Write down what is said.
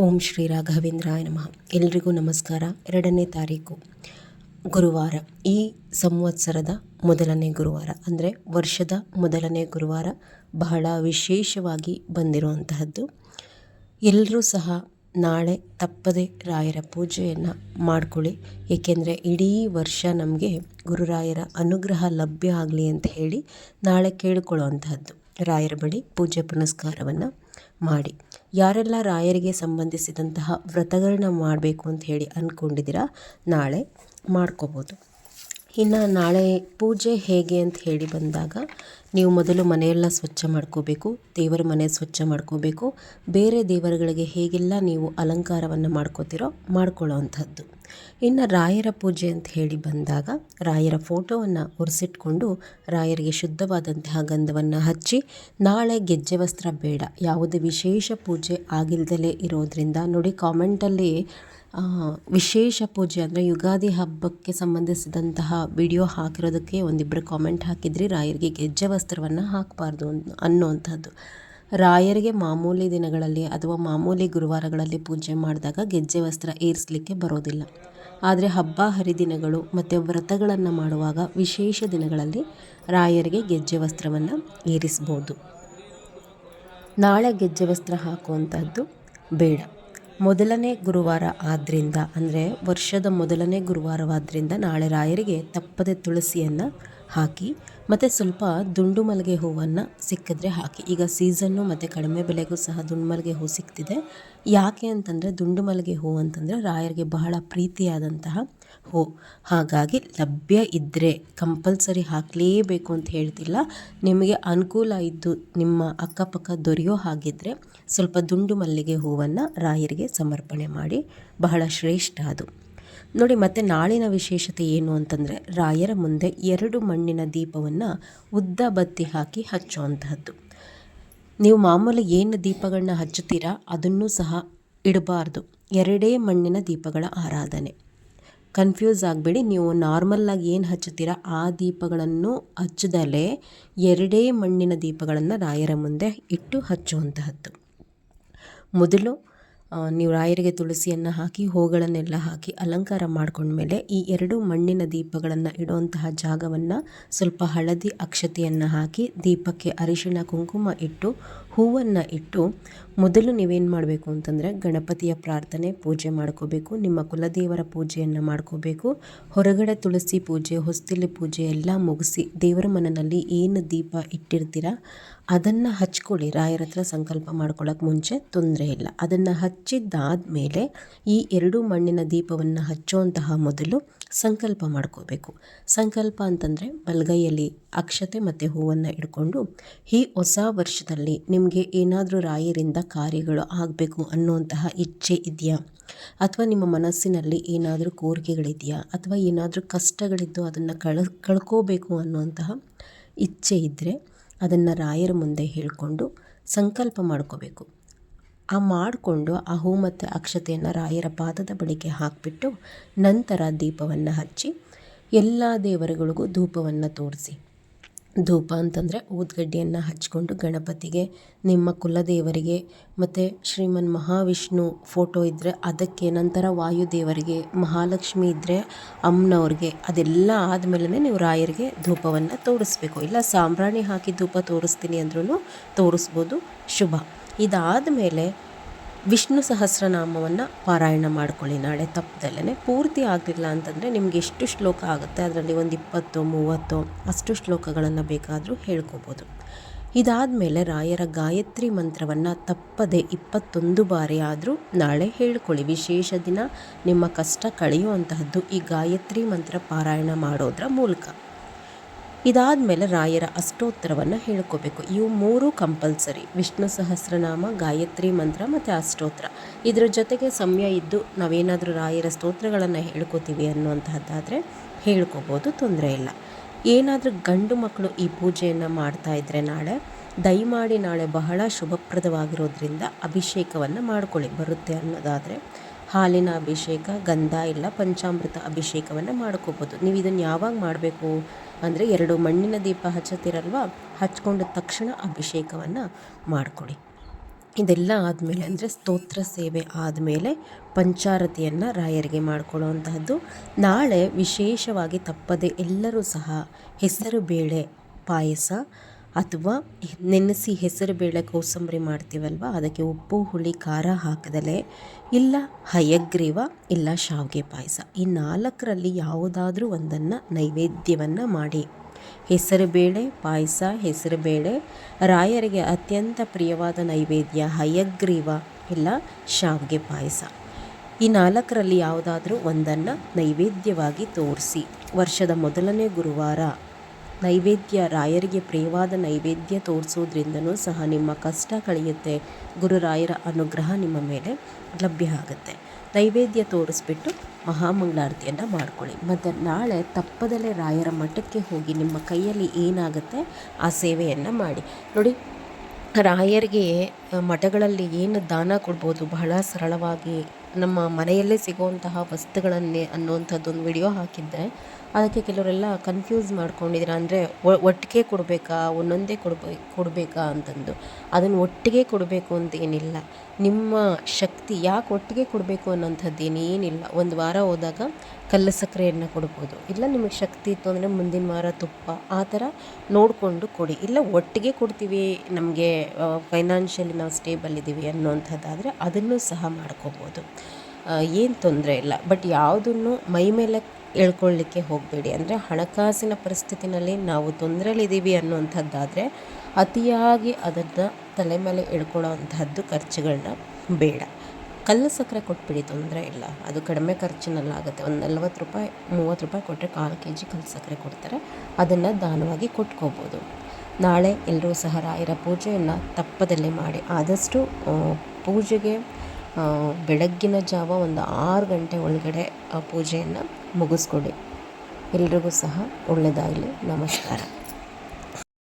ಓಂ ಶ್ರೀ ರಾಘವೇಂದ್ರಾಯ ನಮಃ. ಎಲ್ರಿಗೂ ನಮಸ್ಕಾರ. ಎರಡನೇ ತಾರೀಕು ಗುರುವಾರ. ಈ ಸಂವತ್ಸರದ ಮೊದಲನೇ ಗುರುವಾರ, ಅಂದರೆ ವರ್ಷದ ಮೊದಲನೇ ಗುರುವಾರ, ಬಹಳ ವಿಶೇಷವಾಗಿ ಬಂದಿರುವಂತಹದ್ದು. ಎಲ್ಲರೂ ಸಹ ನಾಳೆ ತಪ್ಪದೆ ರಾಯರ ಪೂಜೆಯನ್ನು ಮಾಡ್ಕೊಳ್ಳಿ. ಏಕೆಂದರೆ ಇಡೀ ವರ್ಷ ನಮಗೆ ಗುರುರಾಯರ ಅನುಗ್ರಹ ಲಭ್ಯ ಆಗಲಿ ಅಂತ ಹೇಳಿ ನಾಳೆ ಕೇಳಿಕೊಳ್ಳುವಂತಹದ್ದು. ರಾಯರ ಬಳಿ ಪೂಜೆ ಪುನಸ್ಕಾರವನ್ನು ಮಾಡಿ. ಯಾರೆಲ್ಲ ರಾಯರಿಗೆ ಸಂಬಂಧಿಸಿದಂತಹ ವ್ರತಗಳನ್ನ ಮಾಡಬೇಕು ಅಂತ ಹೇಳಿ ಅಂದ್ಕೊಂಡಿದ್ದೀರಾ ನಾಳೆ ಮಾಡ್ಕೋಬೋದು. ಇನ್ನು ನಾಳೆ ಪೂಜೆ ಹೇಗೆ ಅಂತ ಹೇಳಿ ಬಂದಾಗ ನೀವು ಮೊದಲು ಮನೆಯೆಲ್ಲ ಸ್ವಚ್ಛ ಮಾಡ್ಕೋಬೇಕು, ದೇವರ ಮನೆ ಸ್ವಚ್ಛ ಮಾಡ್ಕೋಬೇಕು, ಬೇರೆ ದೇವರುಗಳಿಗೆ ಹೇಗೆಲ್ಲ ನೀವು ಅಲಂಕಾರವನ್ನು ಮಾಡ್ಕೋತಿರೋ ಮಾಡ್ಕೊಳ್ಳೋ ಅಂಥದ್ದು. ಇನ್ನು ರಾಯರ ಪೂಜೆ ಅಂತ ಹೇಳಿ ಬಂದಾಗ ರಾಯರ ಫೋಟೋವನ್ನು ಒರೆಸಿಟ್ಕೊಂಡು ರಾಯರಿಗೆ ಶುದ್ಧವಾದಂತಹ ಗಂಧವನ್ನು ಹಚ್ಚಿ, ನಾಳೆ ಗೆಜ್ಜೆ ವಸ್ತ್ರ ಬೇಡ, ಯಾವುದೇ ವಿಶೇಷ ಪೂಜೆ ಆಗಿಲ್ದಲೇ ಇರೋದರಿಂದ ನೋಡಿ ಕಾಮೆಂಟಲ್ಲಿ ವಿಶೇಷ ಪೂಜೆ ಅಂದರೆ ಯುಗಾದಿ ಹಬ್ಬಕ್ಕೆ ಸಂಬಂಧಿಸಿದಂತಹ ವಿಡಿಯೋ ಹಾಕಿರೋದಕ್ಕೆ ಒಂದಿಬ್ಬರು ಕಾಮೆಂಟ್ ಹಾಕಿದ್ರಿ. ರಾಯರಿಗೆ ಗೆಜ್ಜೆ ವಸ್ತ್ರವನ್ನು ಹಾಕಬಾರ್ದು ಅನ್ನೋವಂಥದ್ದು. ರಾಯರಿಗೆ ಮಾಮೂಲಿ ದಿನಗಳಲ್ಲಿ ಅಥವಾ ಮಾಮೂಲಿ ಗುರುವಾರಗಳಲ್ಲಿ ಪೂಜೆ ಮಾಡಿದಾಗ ಗೆಜ್ಜೆ ವಸ್ತ್ರ ಏರಿಸಲಿಕ್ಕೆ ಬರೋದಿಲ್ಲ. ಆದರೆ ಹಬ್ಬ ಹರಿದಿನಗಳು ಮತ್ತು ವ್ರತಗಳನ್ನು ಮಾಡುವಾಗ ವಿಶೇಷ ದಿನಗಳಲ್ಲಿ ರಾಯರಿಗೆ ಗೆಜ್ಜೆ ವಸ್ತ್ರವನ್ನು ಏರಿಸ್ಬೋದು. ನಾಳೆ ಗೆಜ್ಜೆ ವಸ್ತ್ರ ಹಾಕುವಂಥದ್ದು ಬೇಡ. ಮೊದಲನೇ ಗುರುವಾರ ಆದ್ದರಿಂದ ಅಂದರೆ ವರ್ಷದ ಮೊದಲನೇ ಗುರುವಾರವಾದ್ದರಿಂದ ನಾಳೆ ರಾಯರಿಗೆ ತಪ್ಪದೆ ತುಳಸಿಯನ್ನು ಹಾಕಿ, ಮತ್ತು ಸ್ವಲ್ಪ ದುಂಡು ಮಲ್ಲಿಗೆ ಹೂವನ್ನು ಸಿಕ್ಕಿದ್ರೆ ಹಾಕಿ. ಈಗ ಸೀಸನ್ನು ಮತ್ತು ಕಡಿಮೆ ಬೆಲೆಗೂ ಸಹ ದುಂಡು ಮಲ್ಲಿಗೆ ಹೂ ಸಿಗ್ತಿದೆ ಯಾಕೆ ಅಂತಂದರೆ ದುಂಡು ಮಲ್ಲಿಗೆ ಹೂ ಅಂತಂದರೆ ರಾಯರಿಗೆ ಬಹಳ ಪ್ರೀತಿಯಾದಂತಹ ಹೂ. ಹಾಗಾಗಿ ಲಭ್ಯ ಇದ್ದರೆ ಕಂಪಲ್ಸರಿ ಹಾಕಲೇಬೇಕು ಅಂತ ಹೇಳ್ತಿಲ್ಲ. ನಿಮಗೆ ಅನುಕೂಲ ಇದ್ದು ನಿಮ್ಮ ಅಕ್ಕಪಕ್ಕ ದೊರೆಯೋ ಹಾಗಿದ್ದರೆ ಸ್ವಲ್ಪ ದುಂಡು ಮಲ್ಲಿಗೆ ಹೂವನ್ನು ರಾಯರಿಗೆ ಸಮರ್ಪಣೆ ಮಾಡಿ. ಬಹಳ ಶ್ರೇಷ್ಠ ಅದು. ನೋಡಿ, ಮತ್ತು ನಾಳಿನ ವಿಶೇಷತೆ ಏನು ಅಂತಂದರೆ, ರಾಯರ ಮುಂದೆ ಎರಡು ಮಣ್ಣಿನ ದೀಪವನ್ನು ಉದ್ದ ಬತ್ತಿ ಹಾಕಿ ಹಚ್ಚುವಂತಹದ್ದು. ನೀವು ಮಾಮೂಲಿ ಏನು ದೀಪಗಳನ್ನ ಹಚ್ಚುತ್ತೀರಾ, ಅದನ್ನು ಸಹ ಇಡಬಾರ್ದು. ಎರಡೇ ಮಣ್ಣಿನ ದೀಪಗಳ ಆರಾಧನೆ. ಕನ್ಫ್ಯೂಸ್ ಆಗಬೇಡಿ, ನೀವು ನಾರ್ಮಲ್ಲಾಗಿ ಏನು ಹಚ್ಚುತ್ತೀರಾ, ಆ ದೀಪಗಳನ್ನು ಹಚ್ಚದಲೇ ಎರಡೇ ಮಣ್ಣಿನ ದೀಪಗಳನ್ನು ರಾಯರ ಮುಂದೆ ಇಟ್ಟು ಹಚ್ಚುವಂತಹದ್ದು. ಮೊದಲು ನೀವು ರಾಯರಿಗೆ ತುಳಸಿಯನ್ನು ಹಾಕಿ, ಹೂಗಳನ್ನೆಲ್ಲ ಹಾಕಿ ಅಲಂಕಾರ ಮಾಡ್ಕೊಂಡ್ಮೇಲೆ ಈ ಎರಡು ಮಣ್ಣಿನ ದೀಪಗಳನ್ನು ಇಡುವಂತಹ ಜಾಗವನ್ನು ಸ್ವಲ್ಪ ಹಳದಿ ಅಕ್ಷತೆಯನ್ನು ಹಾಕಿ ದೀಪಕ್ಕೆ ಅರಿಶಿಣ, ಕುಂಕುಮ ಇಟ್ಟು ಹೂವನ್ನು ಇಟ್ಟು ಮೊದಲು ನೀವೇನು ಮಾಡಬೇಕು ಅಂತಂದರೆ ಗಣಪತಿಯ ಪ್ರಾರ್ಥನೆ, ಪೂಜೆ ಮಾಡ್ಕೋಬೇಕು, ನಿಮ್ಮ ಕುಲದೇವರ ಪೂಜೆಯನ್ನು ಮಾಡ್ಕೋಬೇಕು, ಹೊರಗಡೆ ತುಳಸಿ ಪೂಜೆ, ಹೊಸ್ತಿಲಿ ಪೂಜೆ ಎಲ್ಲ ಮುಗಿಸಿ ದೇವರ ಮನನಲ್ಲಿ ಏನು ದೀಪ ಇಟ್ಟಿರ್ತೀರ ಅದನ್ನು ಹಚ್ಕೊಳ್ಳಿ. ರಾಯರ ಹತ್ರ ಸಂಕಲ್ಪ ಮಾಡ್ಕೊಳ್ಳೋಕೆ ಮುಂಚೆ ತೊಂದರೆ ಇಲ್ಲ. ಅದನ್ನು ಹಚ್ಚಿದ್ದಾದಮೇಲೆ ಈ ಎರಡು ಮಣ್ಣಿನ ದೀಪವನ್ನು ಹಚ್ಚುವಂತಹ ಮೊದಲು ಸಂಕಲ್ಪ ಮಾಡ್ಕೋಬೇಕು. ಸಂಕಲ್ಪ ಅಂತಂದರೆ ಬಲಗೈಯಲ್ಲಿ ಅಕ್ಷತೆ ಮತ್ತು ಹೂವನ್ನು ಇಟ್ಕೊಂಡು ಈ ಹೊಸ ವರ್ಷದಲ್ಲಿ ನಿಮಗೆ ಏನಾದರೂ ರಾಯರಿಂದ ಕಾರ್ಯಗಳು ಆಗಬೇಕು ಅನ್ನುವಂತಹ ಇಚ್ಛೆ ಇದೆಯಾ? ಅಥವಾ ನಿಮ್ಮ ಮನಸ್ಸಿನಲ್ಲಿ ಏನಾದರೂ ಕೋರಿಕೆಗಳಿದೆಯಾ? ಅಥವಾ ಏನಾದರೂ ಕಷ್ಟಗಳಿದ್ದು ಅದನ್ನು ಕಳ, ಕಳ್ಕೋಬೇಕು ಅನ್ನುವಂತಹ ಇಚ್ಛೆ ಇದ್ದರೆ ಅದನ್ನು ರಾಯರ ಮುಂದೆ ಹೇಳಿಕೊಂಡು ಸಂಕಲ್ಪ ಮಾಡ್ಕೋಬೇಕು. ಆ ಮಾಡಿಕೊಂಡು ಆ ಹೂ ಮತ್ತು ಅಕ್ಷತೆಯನ್ನು ರಾಯರ ಪಾದದ ಬಳಿಗೆ ಹಾಕಿಬಿಟ್ಟು ನಂತರ ದೀಪವನ್ನು ಹಚ್ಚಿ ಎಲ್ಲ ದೇವರುಗಳಿಗೂ ಧೂಪವನ್ನು ತೋರಿಸಿ. ಧೂಪ ಅಂತಂದರೆ ಊದ್ಗಡ್ಡಿಯನ್ನು ಹಚ್ಕೊಂಡು ಗಣಪತಿಗೆ, ನಿಮ್ಮ ಕುಲದೇವರಿಗೆ ಮತ್ತು ಶ್ರೀಮನ್ ಮಹಾವಿಷ್ಣು ಫೋಟೋ ಇದ್ದರೆ ಅದಕ್ಕೆ ನಂತರ ವಾಯುದೇವರಿಗೆ, ಮಹಾಲಕ್ಷ್ಮಿ ಇದ್ದರೆ ಅಮ್ಮನವ್ರಿಗೆ ಅದೆಲ್ಲ ಆದಮೇಲೆ ನೀವು ರಾಯರಿಗೆ ಧೂಪವನ್ನು ತೋರಿಸ್ಬೇಕು. ಇಲ್ಲ, ಸಾಂಬ್ರಾಣಿ ಹಾಕಿ ಧೂಪ ತೋರಿಸ್ತೀನಿ ಅಂದ್ರೂ ತೋರಿಸ್ಬೋದು. ಶುಭ. ಇದಾದ ಮೇಲೆ ವಿಷ್ಣು ಸಹಸ್ರನಾಮವನ್ನು ಪಾರಾಯಣ ಮಾಡ್ಕೊಳ್ಳಿ ನಾಳೆ ತಪ್ಪದಲ್ಲೇ ಪೂರ್ತಿ ಆಗಲಿಲ್ಲ ಅಂತಂದರೆ ನಿಮ್ಗೆ ಎಷ್ಟು ಶ್ಲೋಕ ಆಗುತ್ತೆ, ಅದರಲ್ಲಿ ಒಂದು ಇಪ್ಪತ್ತು, ಮೂವತ್ತು, ಅಷ್ಟು ಶ್ಲೋಕಗಳನ್ನು ಬೇಕಾದರೂ ಹೇಳ್ಕೊಬೋದು. ಇದಾದಮೇಲೆ ರಾಯರ ಗಾಯತ್ರಿ ಮಂತ್ರವನ್ನು ತಪ್ಪದೆ ಇಪ್ಪತ್ತೊಂದು ಬಾರಿ ಆದರೂ ನಾಳೆ ಹೇಳ್ಕೊಳ್ಳಿ. ವಿಶೇಷ ದಿನ ನಿಮ್ಮ ಕಷ್ಟ ಕಳೆಯುವಂತಹದ್ದು ಈ ಗಾಯತ್ರಿ ಮಂತ್ರ ಪಾರಾಯಣ ಮಾಡೋದ್ರ ಮೂಲಕ. ಇದಾದಮೇಲೆ ರಾಯರ ಅಷ್ಟೋತ್ತರವನ್ನು ಹೇಳ್ಕೋಬೇಕು. ಇವು ಮೂರು ಕಂಪಲ್ಸರಿ. ವಿಷ್ಣು ಸಹಸ್ರನಾಮ, ಗಾಯತ್ರಿ ಮಂತ್ರ ಮತ್ತು ಅಷ್ಟೋತ್ತರ ಇದರ ಜೊತೆಗೆ ಸಮಯ ಇದ್ದು ನಾವೇನಾದರೂ ರಾಯರ ಸ್ತೋತ್ರಗಳನ್ನು ಹೇಳ್ಕೋತೀವಿ ಅನ್ನುವಂತಹದ್ದಾದರೆ ಹೇಳ್ಕೋಬೋದು, ತೊಂದರೆ ಇಲ್ಲ. ಏನಾದರೂ ಗಂಡು ಮಕ್ಕಳು ಈ ಪೂಜೆಯನ್ನು ಮಾಡ್ತಾ ಇದ್ದರೆ ನಾಳೆ, ದಯಮಾಡಿ ನಾಳೆ ಬಹಳ ಶುಭಪ್ರದವಾಗಿರೋದ್ರಿಂದ ಅಭಿಷೇಕವನ್ನು ಮಾಡ್ಕೊಳ್ಳಿ. ಬರುತ್ತೆ ಅನ್ನೋದಾದರೆ ಹಾಲಿನ ಅಭಿಷೇಕ, ಗಂಧ ಇಲ್ಲ, ಪಂಚಾಮೃತ ಅಭಿಷೇಕವನ್ನು ಮಾಡ್ಕೋಬೋದು. ನೀವು ಇದನ್ನು ಯಾವಾಗ ಮಾಡಬೇಕು ಅಂದರೆ ಎರಡು ಮಣ್ಣಿನ ದೀಪ ಹಚ್ಚುತ್ತೀರಲ್ವ, ಹಚ್ಕೊಂಡ ತಕ್ಷಣ ಅಭಿಷೇಕವನ್ನು ಮಾಡಿಕೊಡಿ. ಇದೆಲ್ಲ ಆದಮೇಲೆ ಅಂದರೆ ಸ್ತೋತ್ರ ಸೇವೆ ಆದಮೇಲೆ ಪಂಚಾರತಿಯನ್ನು ರಾಯರಿಗೆ ಮಾಡಿಕೊಳ್ಳುವಂತಹದ್ದು. ನಾಳೆ ವಿಶೇಷವಾಗಿ ತಪ್ಪದೆ ಎಲ್ಲರೂ ಸಹ ಹೆಸರು ಬೇಳೆ ಪಾಯಸ ಅಥವಾ ನೆನೆಸಿ ಹೆಸರು ಬೇಳೆ ಕೋಸಂಬರಿ ಮಾಡ್ತೀವಲ್ವ? ಅದಕ್ಕೆ ಉಪ್ಪು, ಹುಳಿ, ಖಾರ ಹಾಕದಲೇ ಇಲ್ಲ ಹಯಗ್ರೀವ, ಇಲ್ಲ ಶಾವಿಗೆ ಪಾಯಸ. ಈ ನಾಲ್ಕರಲ್ಲಿ ಯಾವುದಾದ್ರೂ ಒಂದನ್ನು ನೈವೇದ್ಯವನ್ನು ಮಾಡಿ. ಹೆಸರುಬೇಳೆ ಪಾಯಸ ಹೆಸರುಬೇಳೆ ರಾಯರಿಗೆ ಅತ್ಯಂತ ಪ್ರಿಯವಾದ ನೈವೇದ್ಯ ಹಯಗ್ರೀವ, ಇಲ್ಲ ಶಾವಿಗೆ ಪಾಯಸ. ಈ ನಾಲ್ಕರಲ್ಲಿ ಯಾವುದಾದ್ರೂ ಒಂದನ್ನು ನೈವೇದ್ಯವಾಗಿ ತೋರಿಸಿ. ವರ್ಷದ ಮೊದಲನೇ ಗುರುವಾರ ನೈವೇದ್ಯ, ರಾಯರಿಗೆ ಪ್ರಿಯವಾದ ನೈವೇದ್ಯ ತೋರಿಸೋದ್ರಿಂದನೂ ಸಹ ನಿಮ್ಮ ಕಷ್ಟ ಕಳೆಯುತ್ತೆ. ಗುರುರಾಯರ ಅನುಗ್ರಹ ನಿಮ್ಮ ಮೇಲೆ ಲಭ್ಯ ಆಗುತ್ತೆ. ನೈವೇದ್ಯ ತೋರಿಸ್ಬಿಟ್ಟು ಮಹಾಮಂಗಳಾರತಿಯನ್ನು ಮಾಡ್ಕೊಳ್ಳಿ. ಮತ್ತು ನಾಳೆ ತಪ್ಪದಲ್ಲೇ ರಾಯರ ಮಠಕ್ಕೆ ಹೋಗಿ ನಿಮ್ಮ ಕೈಯಲ್ಲಿ ಏನಾಗುತ್ತೆ ಆ ಸೇವೆಯನ್ನು ಮಾಡಿ. ನೋಡಿ, ರಾಯರಿಗೆ ಮಠಗಳಲ್ಲಿ ಏನು ದಾನ ಕೊಡ್ಬೋದು? ಬಹಳ ಸರಳವಾಗಿ ನಮ್ಮ ಮನೆಯಲ್ಲೇ ಸಿಗುವಂತಹ ವಸ್ತುಗಳನ್ನೇ ಅನ್ನುವಂಥದ್ದೊಂದು ವಿಡಿಯೋ ಹಾಕಿದ್ದೆ. ಅದಕ್ಕೆ ಕೆಲವರೆಲ್ಲ ಕನ್ಫ್ಯೂಸ್ ಮಾಡ್ಕೊಂಡಿದ್ದೀರ ಅಂದರೆ ಒಟ್ಟಿಗೆ ಕೊಡಬೇಕಾ, ಒಂದೊಂದೇ ಕೊಡ್ಬೇಕು ಕೊಡಬೇಕಾ ಅಂತಂದು. ಅದನ್ನು ಒಟ್ಟಿಗೆ ಕೊಡಬೇಕು ಅಂತ ಏನಿಲ್ಲ. ನಿಮ್ಮ ಶಕ್ತಿ ಯಾಕೆ ಒಟ್ಟಿಗೆ ಕೊಡಬೇಕು ಅನ್ನೋಂಥದ್ದು ಏನೇನಿಲ್ಲ. ಒಂದು ವಾರ ಹೋದಾಗ ಕಲ್ಲು ಸಕ್ಕರೆಯನ್ನು ಕೊಡ್ಬೋದು. ಇಲ್ಲ ನಿಮಗೆ ಶಕ್ತಿ ಇತ್ತು ಅಂದರೆ ಮುಂದಿನ ವಾರ ತುಪ್ಪ, ಆ ಥರ ನೋಡಿಕೊಂಡು ಕೊಡಿ. ಇಲ್ಲ ಒಟ್ಟಿಗೆ ಕೊಡ್ತೀವಿ, ನಮಗೆ ಫೈನಾನ್ಷಿಯಲಿ ನಾವು ಸ್ಟೇಬಲ್ ಇದ್ದೀವಿ ಅನ್ನೋಂಥದ್ದಾದರೆ ಅದನ್ನು ಸಹ ಮಾಡ್ಕೋಬೋದು. ಏನು ತೊಂದರೆ ಇಲ್ಲ. ಬಟ್ ಯಾವುದನ್ನು ಮೈ ಮೇಲೆ ಎಳ್ಕೊಳ್ಳಿಕ್ಕೆ ಹೋಗಬೇಡಿ. ಅಂದರೆ ಹಣಕಾಸಿನ ಪರಿಸ್ಥಿತಿನಲ್ಲಿ ನಾವು ತೊಂದರೆಲಿದ್ದೀವಿ ಅನ್ನುವಂಥದ್ದಾದರೆ ಅತಿಯಾಗಿ ಅದನ್ನು ತಲೆ ಮೇಲೆ ಎಳ್ಕೊಳ್ಳೋ ಅಂಥದ್ದು ಖರ್ಚುಗಳನ್ನ ಬೇಡ. ಕಲ್ಲು ಸಕ್ಕರೆ ಕೊಟ್ಬಿಡಿ, ತೊಂದರೆ ಇಲ್ಲ. ಅದು ಕಡಿಮೆ ಖರ್ಚಿನಲ್ಲಾಗುತ್ತೆ. ಒಂದು ನಲ್ವತ್ತು ರೂಪಾಯಿ, ಮೂವತ್ತು ರೂಪಾಯಿ ಕೊಟ್ಟರೆ ಕಾಲು ಕೆ ಜಿ ಕಲ್ಲು ಸಕ್ಕರೆ ಕೊಡ್ತಾರೆ. ಅದನ್ನು ದಾನವಾಗಿ ಕೊಟ್ಕೋಬೋದು. ನಾಳೆ ಎಲ್ಲರೂ ಸಹ ರಾಯರ ಪೂಜೆಯನ್ನು ತಪ್ಪದಲ್ಲಿ ಮಾಡಿ. ಆದಷ್ಟು ಪೂಜೆಗೆ ಬೆಳಗ್ಗಿನ ಜಾವ ಒಂದು ಆರು ಗಂಟೆ ಒಳಗಡೆ ಪೂಜೆಯನ್ನು ಮುಗಿಸ್ಕೊಡಿ ಎಲ್ರಿಗೂ ಸಹ ಒಳ್ಳೆಯದಾಗಲಿ ನಮಸ್ಕಾರ.